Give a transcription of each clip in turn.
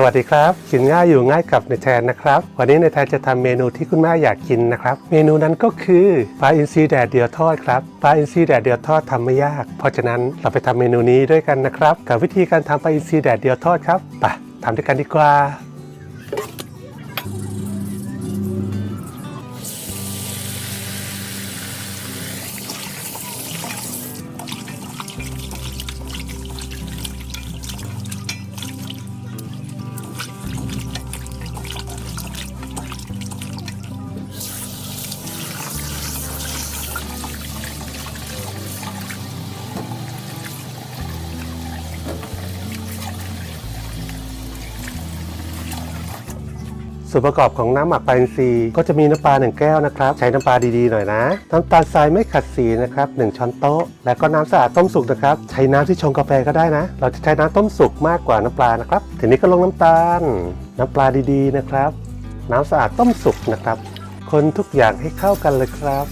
สวัสดีครับกินง่ายอยู่ง่ายกับในแทนนะครับ วันนี้ในแทนจะทำเมนูที่คุณแม่อยากกินนะครับ เมนูนั้นก็คือปลาอินทรีแดดเดียวทอดครับปลาอินทรีแดดเดียวทอดทำไม่ยาก เพราะฉะนั้นเราไปทำเมนูนี้ด้วยกันนะครับ กับวิธีการทำปลาอินทรีแดดเดียวทอดครับไปทำด้วยกันดีกว่า ส่วนประกอบของน้ำหมักปลาอินทรีย์ก็จะมีน้ำปลาหนึ่งแก้วนะครับ ใช้น้ำปลาดีๆหน่อยนะ น้ำตาลทรายไม่ขัดสีนะครับหนึ่งช้อนโต๊ะ แล้วก็น้ำสะอาดต้มสุกนะครับ ใช้น้ำที่ชงกาแฟก็ได้นะ เราจะใช้น้ำต้มสุกมากกว่าน้ำปลานะครับ ทีนี้ก็ลงน้ำตาล น้ำปลาดีๆนะครับ น้ำสะอาดต้มสุกนะครับ คนทุกอย่างให้เข้ากันเลยครับ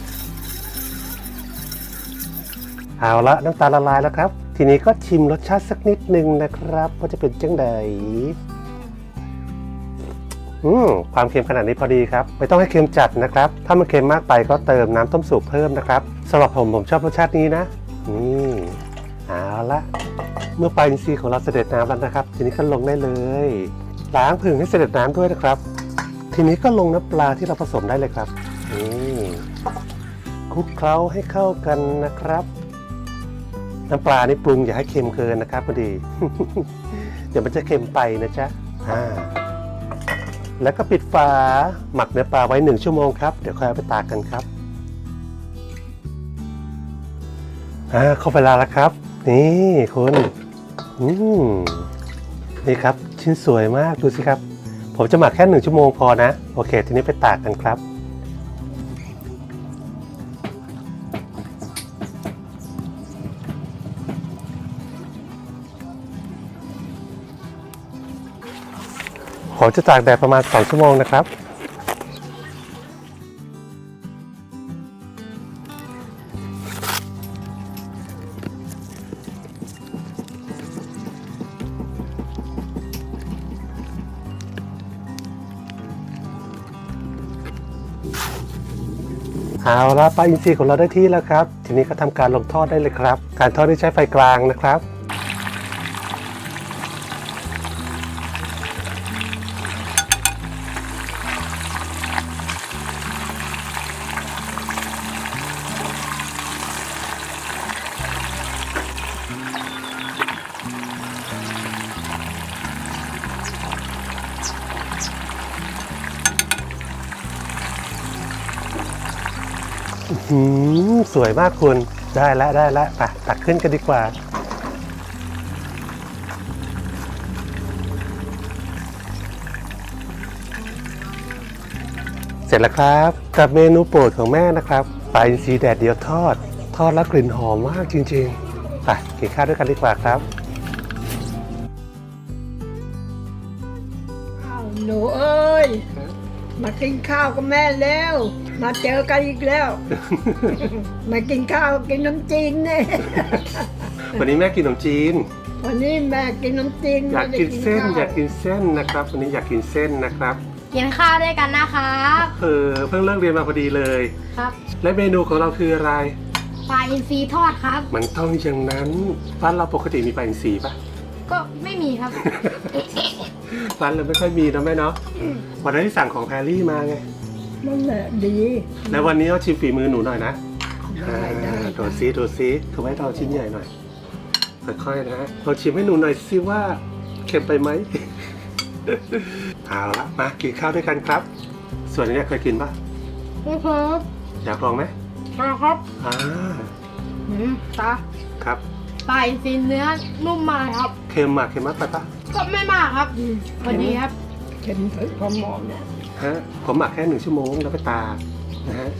เอาละน้ำตาลละลายแล้วครับ ทีนี้ก็ชิมรสชาติสักนิดหนึ่งนะครับว่าจะเป็นจังใด อืมความเค็มขนาดนี้พอดีครับ ไม่ต้องให้เค็มจัดนะครับ ถ้ามันเค็มมากไปก็เติมน้ำต้มสุกเพิ่มนะครับสำหรับผมผมชอบรสชาตินี้นะนี่เอาละเมื่อปลาอินทรีย์ของเราเสด็จน้ำแล้วนะครับ ทีนี้ก็ลงได้เลยล้างผึ่งให้เสด็จน้ำด้วยนะครับ ทีนี้ก็ลงน้ำปลาที่เราผสมได้เลยครับนี่คลุกเคล้าให้เข้ากันนะครับ น้ำปลานี่ปรุงอย่าให้เค็มเกินนะครับพอดี เดี๋ยวมันจะเค็มไปนะจ๊ะอ่า แล้วก็ปิดฝาหมักเนื้อปลาไว้ 1 ชั่วโมงครับ เดี๋ยวค่อยเอาไปตากกันครับอ่าเข้าเวลาแล้วครับ นี่คุณอืมนี่ครับ ชิ้นสวยมากดูสิครับ ผมจะหมักแค่1ชั่วโมงพอนะ โอเค ทีนี้ไปตากกันครับ ผมจะตากแดดประมาณ 2 ชั่วโมงนะครับ เอาละปลาอินทรีย์ของเราได้ที่แล้วครับ ทีนี้ก็ทำการลงทอดได้เลยครับ การทอดที่ใช้ไฟกลางนะครับ สวยมากคุณได้แล้วได้แล้วไปตักขึ้นกันดีกว่า เสร็จแล้วครับ กับเมนูโปรดของแม่นะครับปลาอินทรีแดดเดียวทอด ทอดแล้วกลิ่นหอมมากจริงๆไปกินข้าวด้วยกันดีกว่าครับอ้าหนูเอ้ย มากินข้าวกับแม่แล้ว มาเจอกันอีกแล้ว มากินข้าวกินน้ำจีนเนี่ยวันนี้แม่กินขนมจีน วันนี้แม่กินน้ำจีนอยากกินเส้นไม่อได้ยากกินเส้นนะครับ วันนี้อยากกินเส้นนะครับ กินข้าวด้วยกันนะครับเออเพิ่งเลิกเรียนมาพอดีเลย ครับ และเมนูของเราคืออะไรปลาอินทรีทอดครับ มันต้องอย่างนั้นบ้านเราปกติมีปลาอินทรีปะก็ไม่มีครับ ร้านเราไม่ค่อยมีนะแม่เนาะวันนั้นที่สั่งของแพรรี่มาไง นั่นแหละดีแล้ววันนี้เราชิมฝีมือหนูหน่อยนะได้ได้อ่าดูซิดูซิถือไว้เราชิ้นใหญ่หน่อย ค่อยๆนะเราชิมให้หนูหน่อยสิว่าเค็มไปไหม เอาละมากินข้าวด้วยกันครับ ส่วนนี้เคยกินปะนี่ครับอยากลองไหมนะครับอ่าอืมตาครับปลาอินทรีเนื้อนุ่มมากครับ เค็มมากเค็มมากไปปะก็ไม่มากครับพอดีครับเข็มถึงพอเหมอเนี่ย ฮะผมหมักแค่หนึ่งชั่วโมงแล้วไปตากนะฮะ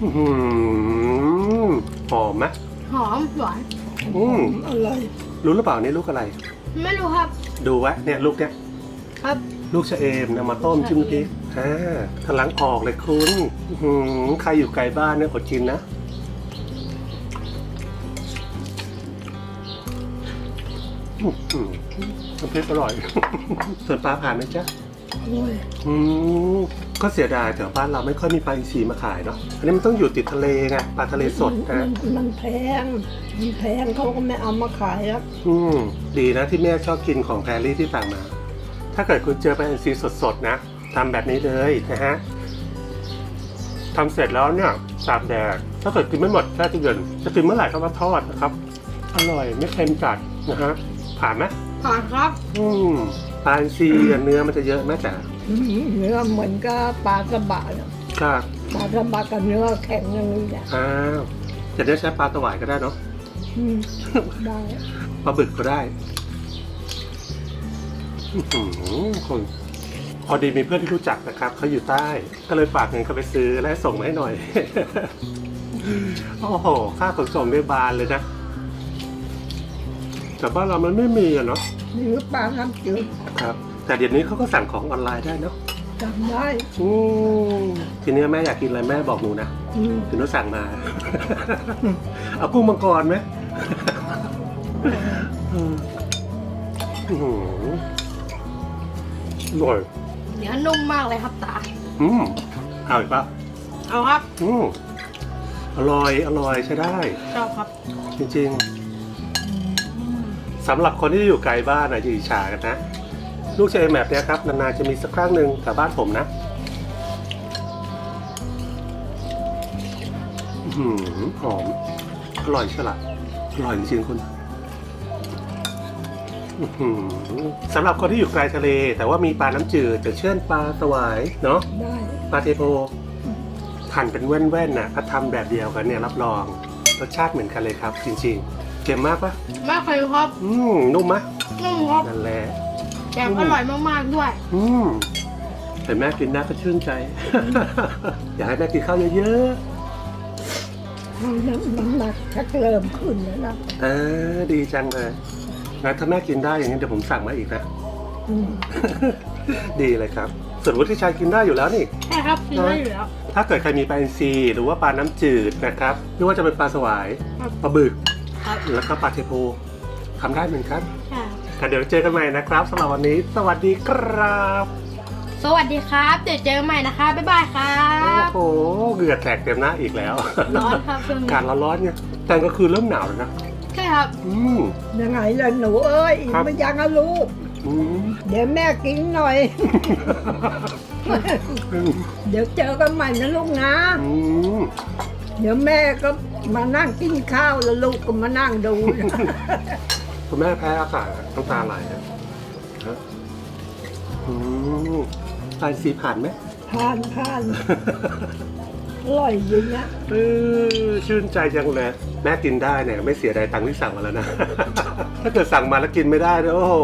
อื้อหือหอมไหมหอมหวานอืมอร่อยรู้หรือเปล่านี่ลูกอะไร ไม่รู้ครับ ดูไว้เนี่ยลูกเนี่ยครับลูกชะเอมนำมาต้มจิ้มพริกอ่าทะลังออกเลยคุณอื้อหือใครอยู่ไกลบ้านเนี่ยอดกินนะ น้ำพริกอร่อย ส่วนปลาผ่านไหมจ๊ะโอ้ยอืมก็เสียดายแถวบ้านเราไม่ค่อยมีปลาอินทรีมาขายเนาะอันนี้มันต้องอยู่ติดทะเลไงปลาทะเลสดมันะนมันแพงมันแพงเขาก็ไม่เอามาขายแล้วอืมดีนะที่แม่ชอบกินของแพรรี่ที่ต่างมา ถ้าเกิดคุณเจอปลาอินทรีสดๆนะทำแบบนี้เลยนะฮะทำเสร็จแล้วเนี่ยตากแดดถ้าเกิดกินไม่หมดแช่ตู้เย็นจะกินเมื่อไหร่ก็มาทอดนะครับ อร่อยไม่เค็มจัดนะฮะผ่านไหมผ่านครับอืมปลาอินทรีกับเนื้อมันจะเยอะแม่จ๋าอืมเนื้อเหมือนกับปลาสบะเนี่ยก็ปลาสบะกับเนื้อแข็งอย่างนี้แหละอ้าวจะได้ใช้ปลาตะหวายก็ได้เนาะอืมได้ปลาบึกก็ได้อื้อหือคนพอดีมีเพื่อนที่รู้จักนะครับเขาอยู่ใต้ ก็เลยฝากเงินเขาไปซื้อและส่งมาให้หน่อย โอ้โห ค่าขนส่งได้บานเลยนะ แต่บ้านเรามันไม่มีอะเนาะหรือปลาน้ำจืดครับ แต่เดี๋ยวนี้เขาก็สั่งของออนไลน์ได้เนาะจำได้อืมทีนี้แม่อยากกินอะไรแม่บอกหนูนะอืมถึงต้องสั่งมา เอากุ้งมังกรไหมอืมอื้อหืออร่อยเนื้อนุ่มมากเลยครับตา อืมเอาอีกปะเอาครับ อืมอร่อยอร่อยใช้ได้ ชอบครับ จริงๆ สำหรับคนที่อยู่ไกลบ้านนะอย่าอิจฉากันนะ ลูกชายแมปเนี่ยครับนานๆจะมีสักครั้งหนึ่งแถวบ้านผมนะอื้อหือหอมอร่อยใช่ละอร่อยจริงๆคุณอื้อหือสำหรับคนที่อยู่ไกลทะเล แต่ว่ามีปลาน้ำจืดอย่างเช่นปลาสวายเนาะได้ปลาเทโพหั่นเป็นแว่นๆน่ะถ้าทำแบบเดียวกันเนี่ยรับรองรสชาติเหมือนกันเลยครับ จริง ๆ เค็มมากปะมากเลยครับอืมนุ่มมะนุ่มครับนั่นแหละแถมอร่อยมากๆด้วย อืมแต่แม่กินนะก็ชื่นใจ อยากให้แม่กินข้าวเยอะน้ำน้ำหนักชักเริ่มขึ้นแล้วนะๆเออดีจังเลยงั้นถ้าแม่กินได้อย่างนี้เดี๋ยวผมสั่งมาอีกนะ อืมดีเลยครับ ส่วนวุฒิชัยกินได้อยู่แล้วนี่ ใช่ครับกินได้อยู่แล้ว ถ้าเกิดใครมีปลาอินทรีหรือว่าปลาน้ำจืดนะครับไม่ว่าจะเป็นปลาสวายครับ ปลาบึก ครับแล้วก็ปลาเทโพทำได้เหมือนกันใช่กันเดี๋ยวเจอกันใหม่นะครับสำหรับวันนี้ สวัสดีครับสวัสดีครับ เดี๋ยวเจอกันใหม่นะคะ บ๊ายบายครัโอ้บ โหเหงื่อแตกเต็มหน้าอีกแล้วร้อนครับช่วงอานี้กาศร้อนๆเนี่ยแต่ก็คือเริ่มหนาวแล้วนะใช่ครับ อืม ยังไงล่ะหนูเอ้ยครับไม่ยังอะลูก อืมเดี๋ยวแม่กินหน่อยเดี๋ยวเจอกันใหม่นะลูกนะ อืม เดี๋ยวแม่ก็มานั่งกินข้าวแล้วลูกก็มานั่งดูนะคุณแม่แพ้อากาศน้ำตาไหลนะฮะอืมตายสีผ่านไหม ทานทานอร่อยจริงนะเออชื่นใจจังเลยแม่กินได้เนี่ยไม่เสียดายตังค์ที่สั่งมาแล้วนะ ถ้าเกิดสั่งมาแล้วกินไม่ได้เนี่ยโอ้โห